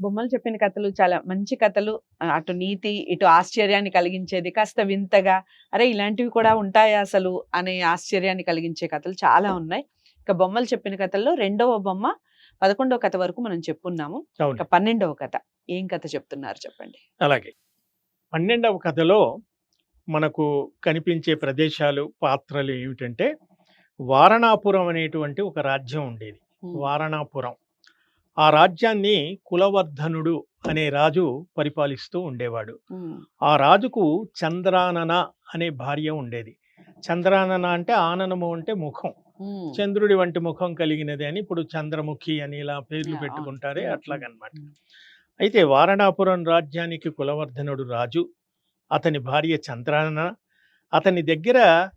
బొమ్మలు చెప్పిన కథలు చాలా మంచి కథలు. అటు నీతి ఇటు ఆశ్చర్యాన్ని కలిగించేది కాస్త వింతగా అరే ఇలాంటివి కూడా ఉంటాయా అసలు? అనే ఆశ్చర్యాన్ని కలిగించే కథలు చాలా ఉన్నాయి. ఇక బొమ్మలు చెప్పిన కథల్లో రెండవ బొమ్మ పదకొండవ కథ వరకు మనం చెప్పున్నాము. ఇక పన్నెండవ కథ ఏం కథ చెప్తున్నారు చెప్పండి? అలాగే. పన్నెండవ కథలో మనకు కనిపించే ప్రదేశాలు పాత్రలు ఏమిటంటే వారణాపురం అనేటువంటి ఒక రాజ్యం ఉండేది. వారణాపురం. ఆ రాజ్యాన్ని కులవర్ధనుడు అనే రాజు పరిపాలిస్తూ ఉండేవాడు. ఆ రాజుకు చంద్రానన అనే భార్య ఉండేది. చంద్రానన అంటే ఆననము అంటే ముఖం. చంద్రుడి వంటి ముఖం కలిగినది అని ఇప్పుడు చంద్రముఖి అని ఇలా పేర్లు. పెట్టుకుంటారే అట్లాగనమాట. అయితే వారణాపురం రాజ్యానికి కులవర్ధనుడు రాజు. అతని భార్య చంద్రానన. అతని దగ్గర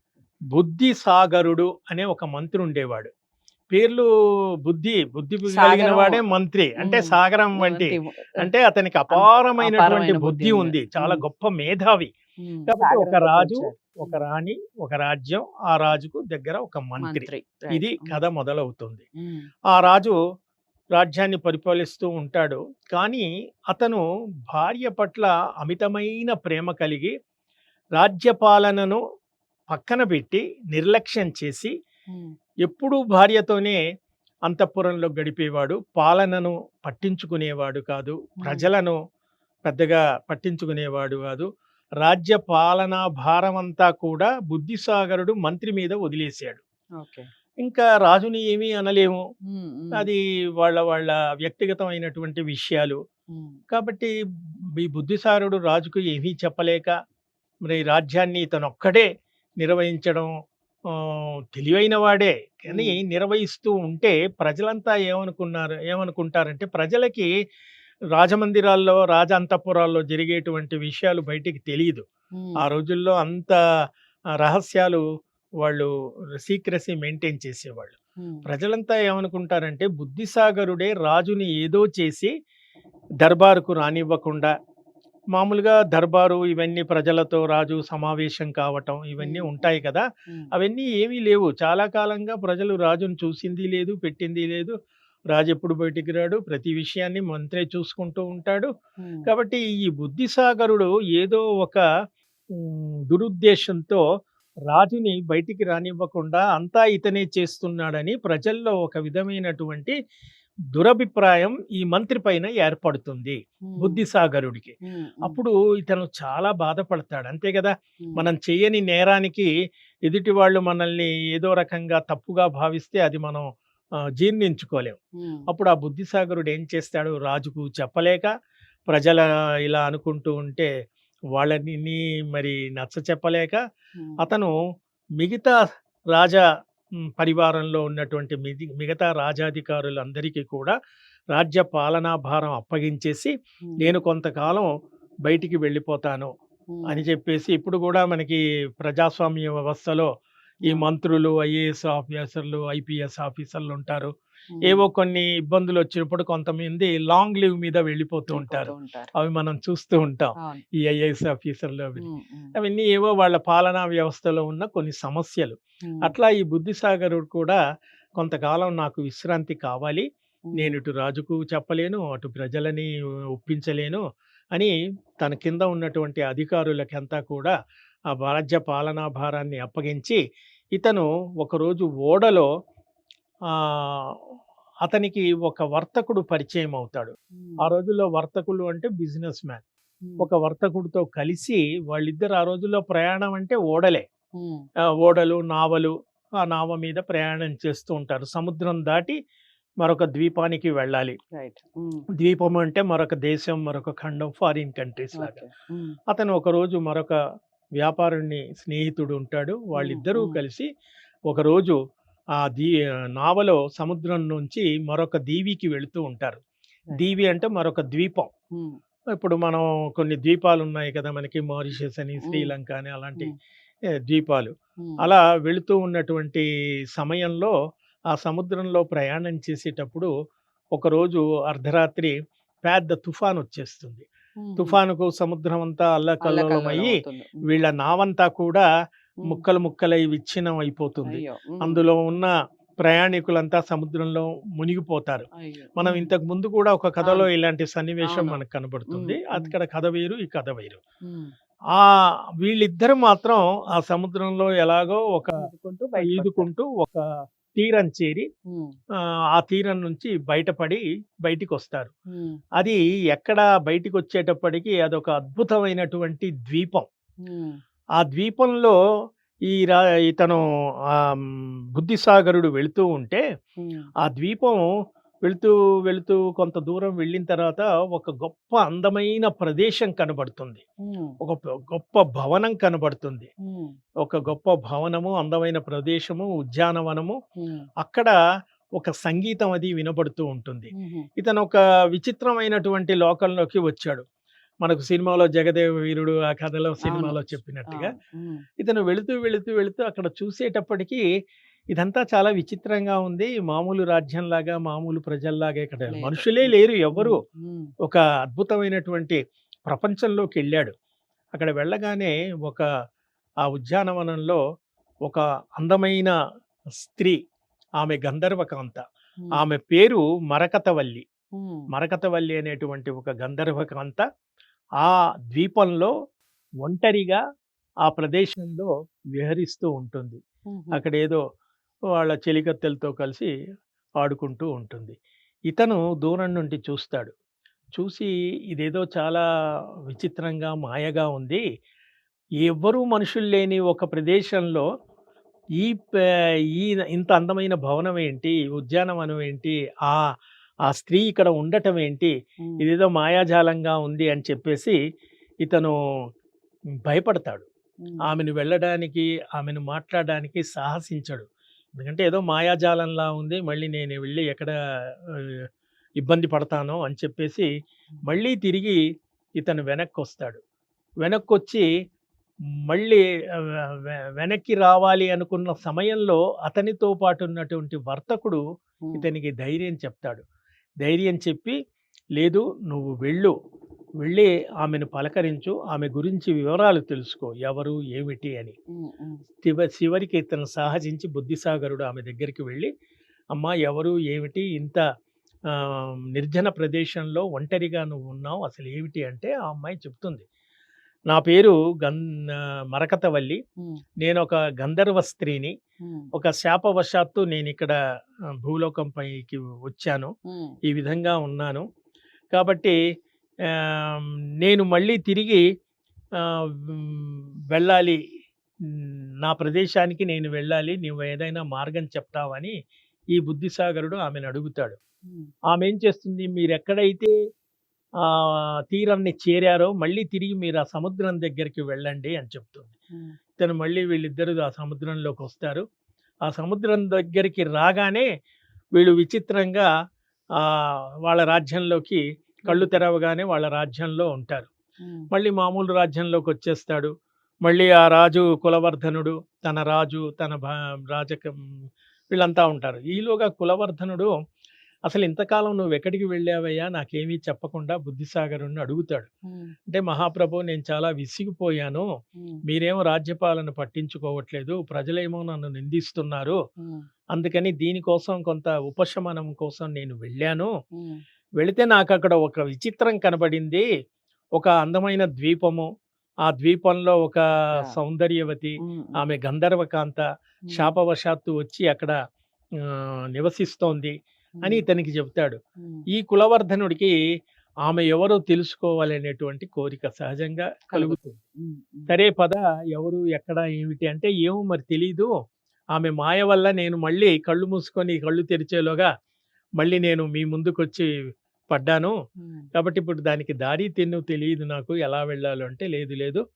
బుద్ధి సాగరుడు అనే ఒక మంత్రి ఉండేవాడు పేర్లు బుద్ధి బుద్ధి కలిగిన. వాడే మంత్రి అంటే సాగరం వంటి అంటే అతనికి అపారమైనటువంటి అపారమైన బుద్ధి ఉంది. చాలా. గొప్ప మేధావి కాబట్టి ఒక రాజు. ఒక రాణి ఒక రాజ్యం ఆ రాజుకు దగ్గర ఒక మంత్రి ఇది. కథ మొదలవుతుంది ఆ రాజు రాజ్యాన్ని పరిపాలిస్తూ ఉంటాడు కానీ అతను భార్య పట్ల అమితమైన ప్రేమ కలిగి రాజ్యపాలనను పక్కన పెట్టి నిర్లక్ష్యం చేసి ఎప్పుడూ భార్యతోనే అంతఃపురంలో గడిపేవాడు పాలనను పట్టించుకునేవాడు కాదు ప్రజలను పెద్దగా పట్టించుకునేవాడు కాదు. రాజ్య పాలనా భారం అంతా కూడా బుద్ధిసాగరుడు మంత్రి మీద వదిలేశాడు. ఇంకా రాజుని ఏమీ అనలేము. అది వాళ్ళ వాళ్ళ వ్యక్తిగతమైనటువంటి విషయాలు. కాబట్టి ఈ బుద్ధిసారుడు రాజుకు ఏమీ చెప్పలేక మరి రాజ్యాన్ని ఇతను ఒక్కడే నిర్వహించడం తెలివైన వాడే. కానీ. నిర్వహిస్తూ ఉంటే ప్రజలంతా ఏమనుకున్నారు? ఏమనుకుంటారంటే ప్రజలకి రాజమందిరాల్లో రాజ అంతఃపురాల్లో జరిగేటువంటి విషయాలు బయటికి తెలియదు ఆ రోజుల్లో అంత రహస్యాలు వాళ్ళు సీక్రసీ మెయింటైన్ చేసేవాళ్ళు. ప్రజలంతా ఏమనుకుంటారంటే బుద్ధిసాగరుడే రాజుని ఏదో చేసి దర్బారుకు రానివ్వకుండా మామూలుగా దర్బారు ఇవన్నీ ప్రజలతో రాజు సమావేశం కావటం ఇవన్నీ. ఉంటాయి కదా! అవన్నీ ఏమీ లేవు. చాలా కాలంగా ప్రజలు రాజును చూసింది లేదు పెట్టింది లేదు. రాజు ఎప్పుడు బయటికి రాడు? ప్రతి విషయాన్ని మంత్రే చూసుకుంటూ ఉంటాడు. కాబట్టి ఈ బుద్ధిసాగరుడు ఏదో ఒక దురుద్దేశంతో రాజుని బయటికి రానివ్వకుండా అంతా ఇతనే చేస్తున్నాడని ప్రజల్లో ఒక విధమైనటువంటి దురభిప్రాయం ఈ మంత్రి పైన ఏర్పడుతుంది బుద్ధిసాగరుడికి. అప్పుడు ఇతను చాలా బాధపడతాడు. అంతే కదా? మనం చేయని నేరానికి ఎదుటి వాళ్ళు మనల్ని ఏదో రకంగా తప్పుగా భావిస్తే అది మనం ఆ, జీర్ణించుకోలేం. ఉమ్, అప్పుడు ఆ బుద్ధిసాగరుడు ఏం చేస్తాడు? రాజుకు చెప్పలేక ప్రజల ఇలా అనుకుంటూ ఉంటే వాళ్ళని మరి నచ్చ చెప్పలేక అతను మిగతా రాజా పరివారంలో ఉన్నటువంటి మిగి- మిగతా రాజాధికారులందరికీ కూడా రాజ్య పాలనా భారం అప్పగించేసి నేను కొంతకాలం బయటికి వెళ్ళిపోతాను అని చెప్పేసి ఇప్పుడు కూడా మనకి ప్రజాస్వామ్య వ్యవస్థలో ఈ మంత్రులు ఐఏఎస్ ఆఫీసర్లు ఐపీఎస్ ఆఫీసర్లు ఉంటారు. ఏవో కొన్ని ఇబ్బందులు వచ్చినప్పుడు కొంతమంది లాంగ్ లీవ్ మీద వెళ్ళిపోతూ ఉంటారు. అవి మనం చూస్తూ ఉంటాం. ఈ ఐఏఎస్ ఆఫీసర్లు అవి. అవన్నీ ఏవో వాళ్ళ పాలనా వ్యవస్థలో ఉన్న కొన్ని సమస్యలు. అట్లా ఈ బుద్ధిసాగరుడు కూడా కొంతకాలం నాకు విశ్రాంతి కావాలి. నేను ఇటు రాజుకు చెప్పలేను అటు ప్రజలని ఒప్పించలేను అని తన కింద ఉన్నటువంటి అధికారులకంతా కూడా ఆ రాజ్య పాలనా భారాన్ని అప్పగించి ఇతను ఒకరోజు ఓడలో అతనికి ఒక వర్తకుడు పరిచయం అవుతాడు. ఆ రోజుల్లో వర్తకులు అంటే బిజినెస్ మ్యాన్. ఒక వర్తకుడితో కలిసి వాళ్ళిద్దరు ఆ రోజుల్లో ప్రయాణం అంటే ఓడలే. ఓడలు నావలు ఆ నావ మీద ప్రయాణం చేస్తూ ఉంటారు. సముద్రం దాటి మరొక ద్వీపానికి వెళ్ళాలి. ద్వీపం అంటే మరొక దేశం మరొక ఖండం ఫారిన్ కంట్రీస్ లాగా. అతను ఒకరోజు మరొక వ్యాపారుని స్నేహితుడు ఉంటాడు. వాళ్ళిద్దరూ. కలిసి ఒకరోజు ఆ దీ నావలో సముద్రం నుంచి మరొక దీవికి వెళుతూ ఉంటారు. దీవి అంటే మరొక ద్వీపం. ఇప్పుడు మనం కొన్ని ద్వీపాలు ఉన్నాయి కదా మనకి మారిషస్ అని. శ్రీలంక అని అలాంటి ద్వీపాలు. అలా వెళుతూ ఉన్నటువంటి సమయంలో ఆ సముద్రంలో ప్రయాణం చేసేటప్పుడు ఒకరోజు అర్ధరాత్రి పెద్ద తుఫాన్ వచ్చేస్తుంది తుఫానుకు సముద్రం అంతా అల్లకల్లోలం అల్లకల్లోలం అయ్యి అవుతుంది. ఉమ్, వీళ్ళ నావంతా కూడా ముక్కలు ముక్కలై విచ్ఛిన్నం అయిపోతుంది. అందులో ఉన్న ప్రయాణికులంతా సముద్రంలో మునిగిపోతారు. మనం ఇంతకు ముందు కూడా ఒక కథలో. ఇలాంటి సన్నివేశం. మనకు కనబడుతుంది. అక్కడ కథ వేరు ఈ కథ వేరు. ఆ వీళ్ళిద్దరు మాత్రం ఆ సముద్రంలో ఎలాగో ఒక ఈదుకుంటూ ఒక తీరం చేరి ఆ, తీరం నుంచి బయటపడి బయటికి వస్తారు. అది ఎక్కడ బయటికి వచ్చేటప్పటికి అదొక అద్భుతమైనటువంటి ద్వీపం. ఆ ద్వీపంలో ఈ రా ఇతను బుద్ధిసాగరుడు వెళుతూ ఉంటే ఆ ద్వీపం వెళుతూ వెళుతూ కొంత దూరం వెళ్ళిన తర్వాత ఒక గొప్ప అందమైన ప్రదేశం కనబడుతుంది. ఒక గొప్ప భవనం కనబడుతుంది. ఒక గొప్ప భవనము అందమైన ప్రదేశము ఉద్యానవనము. అక్కడ ఒక సంగీతం అది వినబడుతూ ఉంటుంది. ఇతను ఒక విచిత్రమైనటువంటి లోకంలోకి వచ్చాడు. మనకు సినిమాలో జగదేవ వీరుడు ఆ కథలో సినిమాలో చెప్పినట్టుగా ఇతను వెళుతూ వెళుతూ వెళుతూ అక్కడ చూసేటప్పటికి ఇదంతా చాలా విచిత్రంగా ఉంది. మామూలు రాజ్యంలాగా మామూలు ప్రజల్లాగా ఇక్కడ. మనుషులే లేరు ఎవరు. ఒక అద్భుతమైనటువంటి ప్రపంచంలోకి వెళ్ళాడు. అక్కడ వెళ్ళగానే ఒక ఆ ఉద్యానవనంలో ఒక అందమైన స్త్రీ ఆమె గంధర్వకాంత. ఆమె పేరు మరకతవల్లి. మరకతవల్లి అనేటువంటి ఒక గంధర్వకాంత ఆ ద్వీపంలో ఒంటరిగా ఆ ప్రదేశంలో విహరిస్తూ ఉంటుంది. అక్కడ ఏదో వాళ్ళ చెలికత్తెలతో కలిసి ఆడుకుంటూ ఉంటుంది. ఇతను దూరం నుండి చూస్తాడు. చూసి ఇదేదో చాలా విచిత్రంగా మాయగా ఉంది. ఎవ్వరూ మనుషులు లేని ఒక ప్రదేశంలో ఈ ఈ ఇంత అందమైన భవనం ఏంటి? ఉద్యానవనం ఏంటి? ఆ ఆ స్త్రీ ఇక్కడ ఉండటం ఏంటి? ఇదేదో మాయాజాలంగా ఉంది అని చెప్పేసి ఇతను భయపడతాడు. ఆమెను వెళ్ళడానికి ఆమెను మాట్లాడడానికి సాహసించడు. ఎందుకంటే ఏదో మాయాజాలంలా ఉంది మళ్ళీ నేను వెళ్ళి ఎక్కడ ఇబ్బంది పడతానో అని చెప్పేసి మళ్ళీ తిరిగి ఇతను వెనక్కి వస్తాడు వెనక్కి వచ్చి మళ్ళీ వెనక్కి రావాలి అనుకున్న సమయంలో అతనితో పాటు ఉన్నటువంటి వర్తకుడు ఇతనికి ధైర్యం చెప్తాడు. ధైర్యం చెప్పి లేదు నువ్వు వెళ్ళు. వెళ్ళి ఆమెను పలకరించు. ఆమె గురించి వివరాలు తెలుసుకో. ఎవరు? ఏమిటి? అని. చివ చివరికి ఇతను సాహసించి బుద్ధిసాగరుడు ఆమె దగ్గరికి వెళ్ళి అమ్మా ఎవరు? ఏమిటి? ఇంత నిర్జన ప్రదేశంలో ఒంటరిగా నువ్వు ఉన్నావు. అసలు ఏమిటి? అంటే ఆ అమ్మాయి చెప్తుంది. నా పేరు గన్ ఆ, మరకతవల్లి. నేను ఒక గంధర్వ స్త్రీని. ఒక శాపవశాత్తు నేను ఇక్కడ భూలోకం పైకి వచ్చాను. ఈ విధంగా ఉన్నాను. కాబట్టి నేను మళ్ళీ తిరిగి వెళ్ళాలి. నా ప్రదేశానికి నేను వెళ్ళాలి. నువ్వు ఏదైనా మార్గం చెప్తావని ఈ బుద్ధిసాగరుడు ఆమెను అడుగుతాడు. ఆమె ఏం చేస్తుంది? మీరు ఎక్కడైతే తీరాన్ని చేరారో మళ్ళీ తిరిగి మీరు ఆ సముద్రం దగ్గరికి వెళ్ళండి అని చెప్తుంది. ఇతను మళ్ళీ వీళ్ళిద్దరు ఆ సముద్రంలోకి వస్తారు. ఆ సముద్రం దగ్గరికి రాగానే వీళ్ళు విచిత్రంగా వాళ్ళ రాజ్యంలోకి కళ్ళు తెరవగానే వాళ్ళ రాజ్యంలో ఉంటారు. మళ్ళీ మామూలు రాజ్యంలోకి వచ్చేస్తాడు. మళ్ళీ ఆ రాజు కులవర్ధనుడు తన రాజు తన భా రాజకం వీళ్ళంతా ఉంటారు. ఈలోగా కులవర్ధనుడు అసలు ఇంతకాలం నువ్వు ఎక్కడికి వెళ్ళావయ్యా? నాకేమీ చెప్పకుండా బుద్ధిసాగరుణ్ణి అడుగుతాడు. అంటే మహాప్రభు నేను చాలా విసిగిపోయాను. మీరేమో రాజ్యపాలన పట్టించుకోవట్లేదు. ప్రజలేమో నన్ను నిందిస్తున్నారు. అందుకని దీనికోసం కొంత ఉపశమనం కోసం నేను వెళ్ళాను. వెళితే నాకు అక్కడ ఒక విచిత్రం కనబడింది. ఒక అందమైన ద్వీపము. ఆ ద్వీపంలో ఒక. సౌందర్యవతి ఆమె గంధర్వకాంత శాపవశాత్తు వచ్చి అక్కడ నివసిస్తోంది. అని ఇతనికి చెబుతాడు. ఈ కులవర్ధనుడికి ఆమె ఎవరో తెలుసుకోవాలనేటువంటి కోరిక సహజంగా కలుగుతుంది. సరే పద ఎవరు ఎక్కడ ఏమిటి అంటే ఏమో మరి తెలీదు. ఆమె మాయ వల్ల నేను మళ్ళీ కళ్ళు మూసుకొని కళ్ళు తెరిచేలోగా మళ్ళీ నేను మీ ముందుకు వచ్చి పడ్డాను కాబట్టి ఇప్పుడు దానికి దారి తెన్ను తెలియదు నాకు ఎలా వెళ్ళాలో అంటే లేదు లేదు.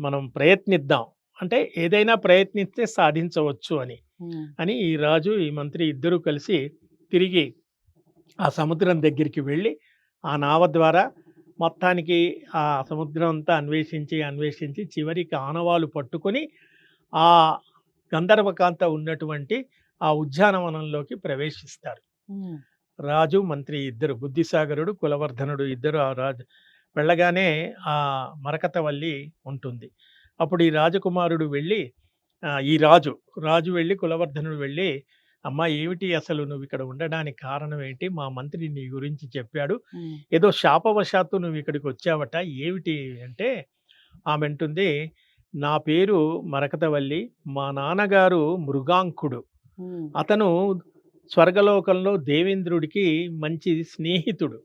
మనం ప్రయత్నిద్దాం. అంటే ఏదైనా ప్రయత్నిస్తే సాధించవచ్చు అని. అని ఈ రాజు ఈ మంత్రి ఇద్దరూ కలిసి తిరిగి ఆ సముద్రం దగ్గరికి వెళ్ళి ఆ నావ ద్వారా మొత్తానికి ఆ సముద్రం అంతా అన్వేషించి అన్వేషించి చివరికి ఆనవాలు పట్టుకొని ఆ గంధర్వకాంత ఉన్నటువంటి ఆ ఉద్యానవనంలోకి ప్రవేశిస్తారు. రాజు మంత్రి ఇద్దరు బుద్ధిసాగరుడు కులవర్ధనుడు ఇద్దరు ఆ రాజు వెళ్ళగానే ఆ మరకతవల్లి ఉంటుంది. అప్పుడు ఈ రాజకుమారుడు వెళ్ళి ఈ రాజు రాజు వెళ్ళి కులవర్ధనుడు వెళ్ళి అమ్మా ఏమిటి అసలు నువ్వు ఇక్కడ ఉండడానికి కారణం ఏంటి? మా మంత్రి నీ గురించి చెప్పాడు. ఏదో శాపవశాత్తు నువ్వు ఇక్కడికి వచ్చావట. ఏమిటి అంటే ఆమె అంటుంది నా పేరు మరకతవల్లి. మా నాన్నగారు మృగాంకుడు. అతను స్వర్గలోకంలో దేవేంద్రుడికి మంచి స్నేహితుడు.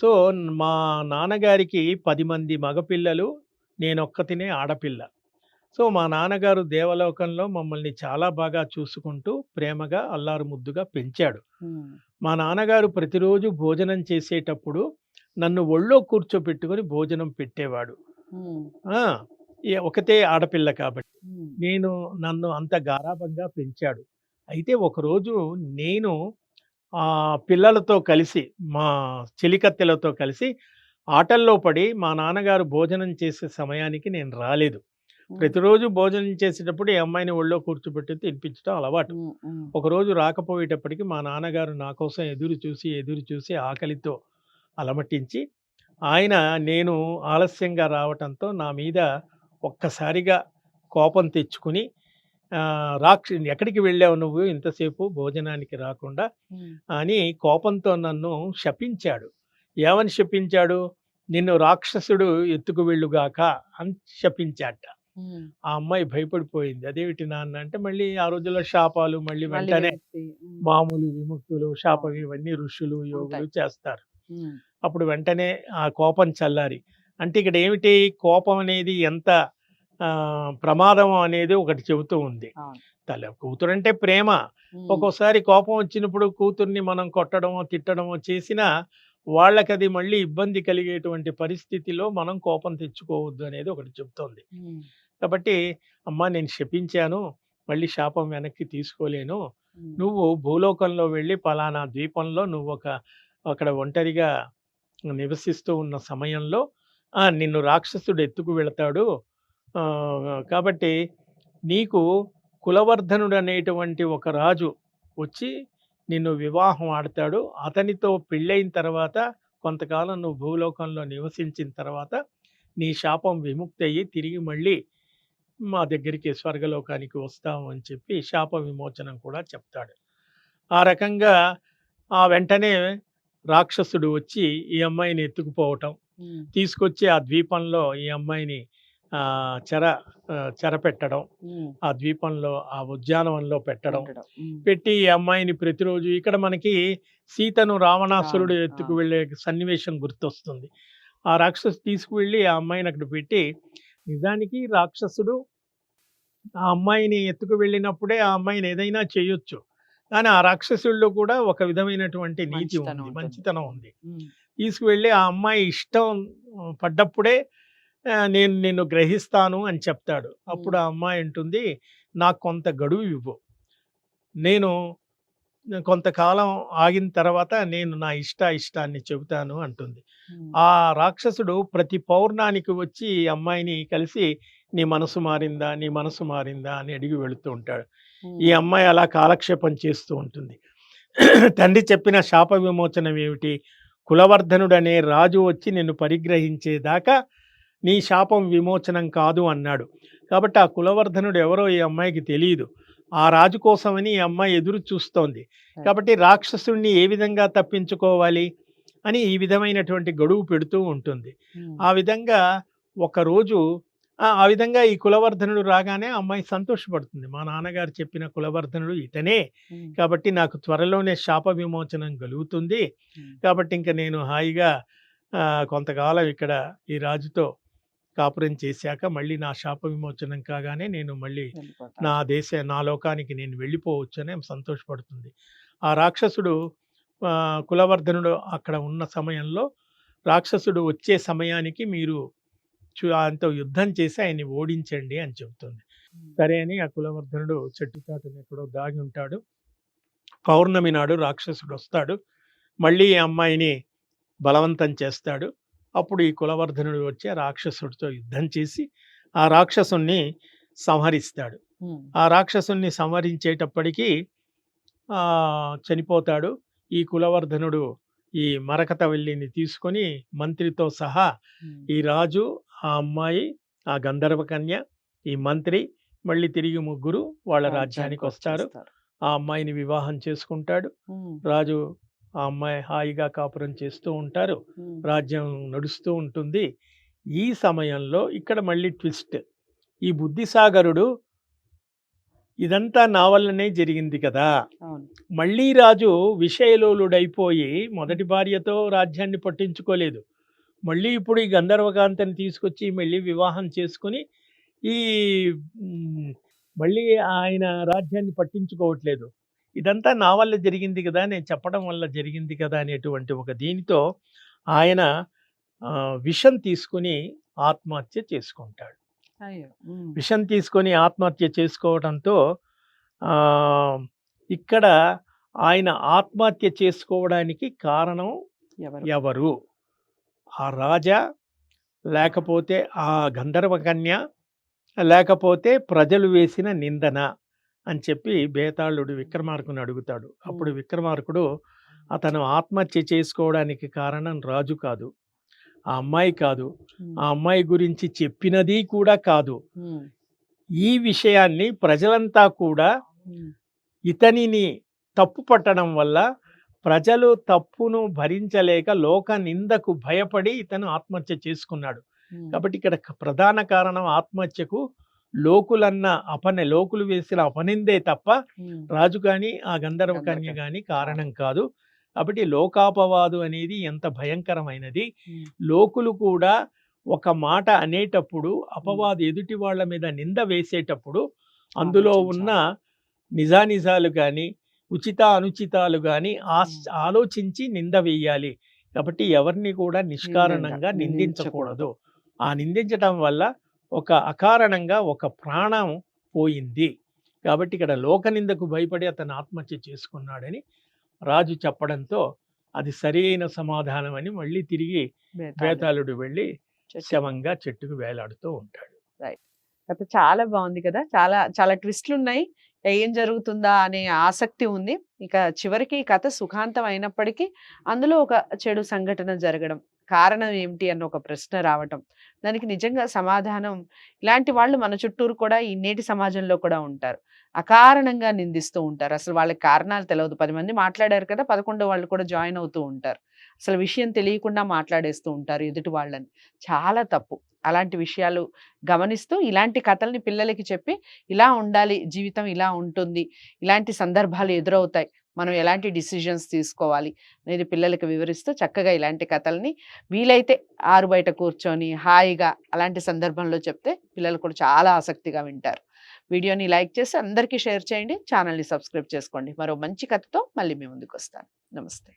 సో మా నాన్నగారికి పది మంది మగపిల్లలు. నేనొక్కతినే ఆడపిల్ల. సో మా నాన్నగారు దేవలోకంలో మమ్మల్ని చాలా బాగా చూసుకుంటూ ప్రేమగా అల్లారు ముద్దుగా పెంచాడు. మా నాన్నగారు ప్రతిరోజు భోజనం చేసేటప్పుడు నన్ను ఒళ్ళో కూర్చోపెట్టుకొని భోజనం పెట్టేవాడు. ఒకతే ఆడపిల్ల కాబట్టి నేను నన్ను అంత గారాబంగా పెంచాడు. అయితే ఒకరోజు నేను ఆ పిల్లలతో కలిసి మా చెలికత్తెలతో కలిసి ఆటల్లో పడి మా నాన్నగారు భోజనం చేసే సమయానికి నేను రాలేదు. ప్రతిరోజు భోజనం చేసేటప్పుడు ఈ అమ్మాయిని ఒళ్ళో కూర్చోబెట్టి తినిపించడం అలవాటు. ఒకరోజు రాకపోయేటప్పటికి మా నాన్నగారు నా కోసం ఎదురు చూసి ఎదురు చూసి ఆకలితో అలమటించి ఆయన నేను ఆలస్యంగా రావటంతో నా మీద ఒక్కసారిగా కోపం తెచ్చుకుని రాక్ష ఎక్కడికి వెళ్ళావు నువ్వు ఇంతసేపు భోజనానికి రాకుండా? అని కోపంతో నన్ను శపించాడు. ఏమని శపించాడు? నిన్ను రాక్షసుడు ఎత్తుకు వెళ్ళుగాక అని శపించాట. ఆ అమ్మాయి భయపడిపోయింది. అదేమిటి నాన్న? అంటే మళ్ళీ ఆ రోజుల్లో శాపాలు మళ్ళీ వెంటనే మామూలు విముక్తులు శాపం ఇవన్నీ ఋషులు యోగులు చేస్తారు. అప్పుడు వెంటనే ఆ కోపం చల్లారి. అంటే ఇక్కడ ఏమిటి? కోపం అనేది ఎంత ప్రమాదం అనేది ఒకటి చెబుతూ ఉంది. తల కూతురు అంటే ప్రేమ ఒక్కోసారి కోపం వచ్చినప్పుడు కూతుర్ని మనం కొట్టడమో తిట్టడమో చేసినా వాళ్ళకి అది మళ్ళీ ఇబ్బంది కలిగేటువంటి పరిస్థితిలో మనం కోపం తెచ్చుకోవద్దు అనేది ఒకటి చెబుతోంది. ఉమ్, కాబట్టి అమ్మా నేను శపించాను మళ్ళీ శాపం వెనక్కి తీసుకోలేను. నువ్వు భూలోకంలో వెళ్ళి పలానా ద్వీపంలో నువ్వు ఒక అక్కడ ఒంటరిగా నివసిస్తూ ఉన్న సమయంలో నిన్ను రాక్షసుడు ఎత్తుకు వెళతాడు. కాబట్టి నీకు కులవర్ధనుడు అనేటువంటి ఒక రాజు వచ్చి నిన్ను వివాహం ఆడతాడు. అతనితో పెళ్ళైన తర్వాత కొంతకాలం నువ్వు భూలోకంలో నివసించిన తర్వాత నీ శాపం విముక్తి అయ్యి తిరిగి మళ్ళీ మా దగ్గరికి స్వర్గలోకానికి వస్తాము అని చెప్పి శాప విమోచనం కూడా చెప్తాడు. ఆ రకంగా ఆ వెంటనే రాక్షసుడు వచ్చి ఈ అమ్మాయిని ఎత్తుకుపోవటం తీసుకొచ్చి ఆ ద్వీపంలో ఈ అమ్మాయిని ఆ, చెర చెర పెట్టడం ఆ ద్వీపంలో ఆ ఉద్యానవనంలో పెట్టడం. పెట్టి ఈ అమ్మాయిని ప్రతిరోజు ఇక్కడ మనకి సీతను రావణాసురుడు ఎత్తుకు. వెళ్ళే సన్నివేశం గుర్తొస్తుంది. ఆ రాక్షసు తీసుకువెళ్ళి ఆ అమ్మాయిని అక్కడ పెట్టి నిజానికి రాక్షసుడు ఆ అమ్మాయిని ఎత్తుకు వెళ్ళినప్పుడే ఆ అమ్మాయిని ఏదైనా చేయొచ్చు. కానీ ఆ రాక్షసుల్లో కూడా ఒక విధమైనటువంటి నీతి ఉంది ఉంటుంది. మంచితనం ఉంది. తీసుకువెళ్ళి ఆ అమ్మాయి ఇష్టం పడ్డప్పుడే నేను నిన్ను గ్రహిస్తాను అని చెప్తాడు. అప్పుడు ఆ అమ్మాయి అంటుంది నాకు కొంత గడువు ఇవ్వు. నేను కొంతకాలం ఆగిన తర్వాత నేను నా ఇష్ట ఇష్టాన్ని చెబుతాను అంటుంది. ఆ రాక్షసుడు ప్రతి పౌర్ణానికి వచ్చి ఈ అమ్మాయిని కలిసి నీ మనసు మారిందా? నీ మనసు మారిందా? అని అడిగి వెళుతూ ఉంటాడు. ఈ అమ్మాయి అలా కాలక్షేపం చేస్తూ ఉంటుంది. తండ్రి చెప్పిన శాప విమోచనం ఏమిటి? కులవర్ధనుడు అనే రాజు వచ్చి నిన్ను పరిగ్రహించేదాకా నీ శాపం విమోచనం కాదు అన్నాడు. కాబట్టి ఆ కులవర్ధనుడు ఎవరో ఈ అమ్మాయికి తెలియదు ఆ రాజు కోసమని ఈ అమ్మాయి ఎదురు చూస్తోంది. కాబట్టి రాక్షసుడిని ఏ విధంగా తప్పించుకోవాలి అని ఈ విధమైనటువంటి గడువు పెడుతూ ఉంటుంది. ఆ విధంగా ఒకరోజు ఆ విధంగా ఈ కులవర్ధనుడు రాగానే అమ్మాయి సంతోషపడుతుంది. మా నాన్నగారు చెప్పిన కులవర్ధనుడు ఇతనే. కాబట్టి నాకు త్వరలోనే శాప విమోచనం కలుగుతుంది. కాబట్టి ఇంకా నేను హాయిగా కొంతకాలం ఇక్కడ ఈ రాజుతో కాపురం చేశాక మళ్ళీ నా శాప విమోచనం కాగానే నేను మళ్ళీ. నా దేశ నా లోకానికి నేను వెళ్ళిపోవచ్చు అని సంతోషపడుతుంది. ఆ రాక్షసుడు కులవర్ధనుడు అక్కడ ఉన్న సమయంలో రాక్షసుడు వచ్చే సమయానికి మీరు చు- ఆయనతో యుద్ధం చేసి ఆయన్ని ఓడించండి అని చెబుతుంది. సరే అని ఆ కులవర్ధనుడు చెట్టు చాటున ఎక్కడో దాగి ఉంటాడు. పౌర్ణమి నాడు రాక్షసుడు వస్తాడు. మళ్ళీ ఈ అమ్మాయిని బలవంతం చేస్తాడు. అప్పుడు ఈ కులవర్ధనుడు వచ్చి రాక్షసుడితో యుద్ధం చేసి ఆ రాక్షసుణ్ణి సంహరిస్తాడు. ఆ రాక్షసుణ్ణి సంహరించేటప్పటికీ చనిపోతాడు. ఈ కులవర్ధనుడు ఈ మరకతవల్లిని తీసుకొని మంత్రితో సహా ఈ రాజు ఆ అమ్మాయి ఆ గంధర్వ కన్య ఈ మంత్రి మళ్ళీ తిరిగి ముగ్గురు వాళ్ళ రాజ్యానికి వస్తారు. ఆ అమ్మాయిని వివాహం చేసుకుంటాడు. రాజు ఆ అమ్మాయి హాయిగా కాపురం చేస్తూ ఉంటారు. రాజ్యం నడుస్తూ ఉంటుంది. ఈ సమయంలో ఇక్కడ మళ్ళీ ట్విస్ట్. ఈ బుద్ధిసాగరుడు ఇదంతా నా వల్లనే జరిగింది కదా. మళ్ళీ రాజు విషయలోలుడైపోయి మొదటి భార్యతో రాజ్యాన్ని పట్టించుకోలేదు. మళ్ళీ ఇప్పుడు ఈ గంధర్వకాంతని తీసుకొచ్చి మళ్ళీ వివాహం చేసుకుని ఈ మళ్ళీ ఆయన రాజ్యాన్ని పట్టించుకోవట్లేదు. ఇదంతా నా వల్ల జరిగింది కదా నేను చెప్పడం వల్ల జరిగింది కదా అనేటువంటి ఒక దీనితో ఆయన విషం తీసుకుని ఆత్మహత్య చేసుకుంటాడు. విషం తీసుకొని ఆత్మహత్య చేసుకోవడంతో ఇక్కడ ఆయన ఆత్మహత్య చేసుకోవడానికి కారణం ఎవరు? ఎవరు? ఆ రాజా లేకపోతే ఆ గంధర్వ కన్య లేకపోతే ప్రజలు వేసిన నిందన. అని చెప్పి బేతాళుడు విక్రమార్కుని అడుగుతాడు. అప్పుడు విక్రమార్కుడు అతను ఆత్మహత్య చేసుకోవడానికి కారణం రాజు కాదు. ఆ అమ్మాయి కాదు. ఆ అమ్మాయి గురించి చెప్పినది కూడా కాదు. ఈ విషయాన్ని ప్రజలంతా కూడా ఇతనిని తప్పు పట్టడం వల్ల ప్రజలు తప్పును భరించలేక లోక నిందకు భయపడి ఇతను ఆత్మహత్య చేసుకున్నాడు. కాబట్టి ఇక్కడ ప్రధాన కారణం ఆత్మహత్యకు లోకులన్న అపన లోకులు వేసిన అపనిందే తప్ప రాజు కానీ ఆ గంధర్వ కన్య కానీ కారణం కాదు. కాబట్టి లోకాపవాదు అనేది ఎంత భయంకరమైనది. లోకులు కూడా ఒక మాట అనేటప్పుడు అపవాదు ఎదుటి వాళ్ళ మీద నింద వేసేటప్పుడు అందులో ఉన్న నిజానిజాలు కానీ ఉచిత అనుచితాలు కానీ ఆలోచించి నింద వేయాలి. కాబట్టి ఎవరిని కూడా నిష్కారణంగా నిందించ- నిందించకూడదు. ఆ నిందించటం వల్ల ఒక అకారణంగా ఒక ప్రాణం పోయింది కాబట్టి ఇక్కడ లోక నిందకు భయపడి అతను ఆత్మహత్య చేసుకున్నాడని రాజు చెప్పడంతో అది సరైన సమాధానం అని మళ్ళీ తిరిగి. బేతాళుడు వెళ్ళి. శవంగా చెట్టుకు వేలాడుతూ ఉంటాడు కథ చాలా బాగుంది కదా చాలా చాలా ట్విస్ట్లు ఉన్నాయి ఏం జరుగుతుందా అనే ఆసక్తి ఉంది ఇక చివరికి ఈ కథ సుఖాంతం అయినప్పటికీ అందులో ఒక చెడు సంఘటన జరగడం కారణం ఏమిటి అన్న ఒక ప్రశ్న రావటం. దానికి నిజంగా సమాధానం ఇలాంటి వాళ్ళు మన చుట్టూరు కూడా ఈ నేటి సమాజంలో కూడా ఉంటారు. అకారణంగా నిందిస్తూ ఉంటారు. అసలు వాళ్ళకి కారణాలు తెలియదు పది మంది మాట్లాడారు కదా పదకొండో వాళ్ళు కూడా జాయిన్ అవుతూ ఉంటారు. అసలు విషయం తెలియకుండా మాట్లాడేస్తూ ఉంటారు ఎదుటి వాళ్ళని. చాలా తప్పు. అలాంటి విషయాలు గమనిస్తూ ఇలాంటి కథల్ని పిల్లలకి చెప్పి ఇలా ఉండాలి జీవితం ఇలా ఉంటుంది. ఇలాంటి సందర్భాలు ఎదురవుతాయి. మనం ఎలాంటి డిసిజన్స్ తీసుకోవాలి? అనేది పిల్లలకి వివరిస్తూ చక్కగా ఇలాంటి కథల్ని వీలైతే ఆరు బయట కూర్చొని హాయిగా అలాంటి సందర్భంలో చెప్తే పిల్లలు కూడా చాలా ఆసక్తిగా వింటారు. వీడియోని లైక్ చేసి అందరికీ షేర్ చేయండి. ఛానల్ని సబ్స్క్రైబ్ చేసుకోండి. మరో మంచి కథతో మళ్ళీ మీ ముందుకు వస్తాను నమస్తే.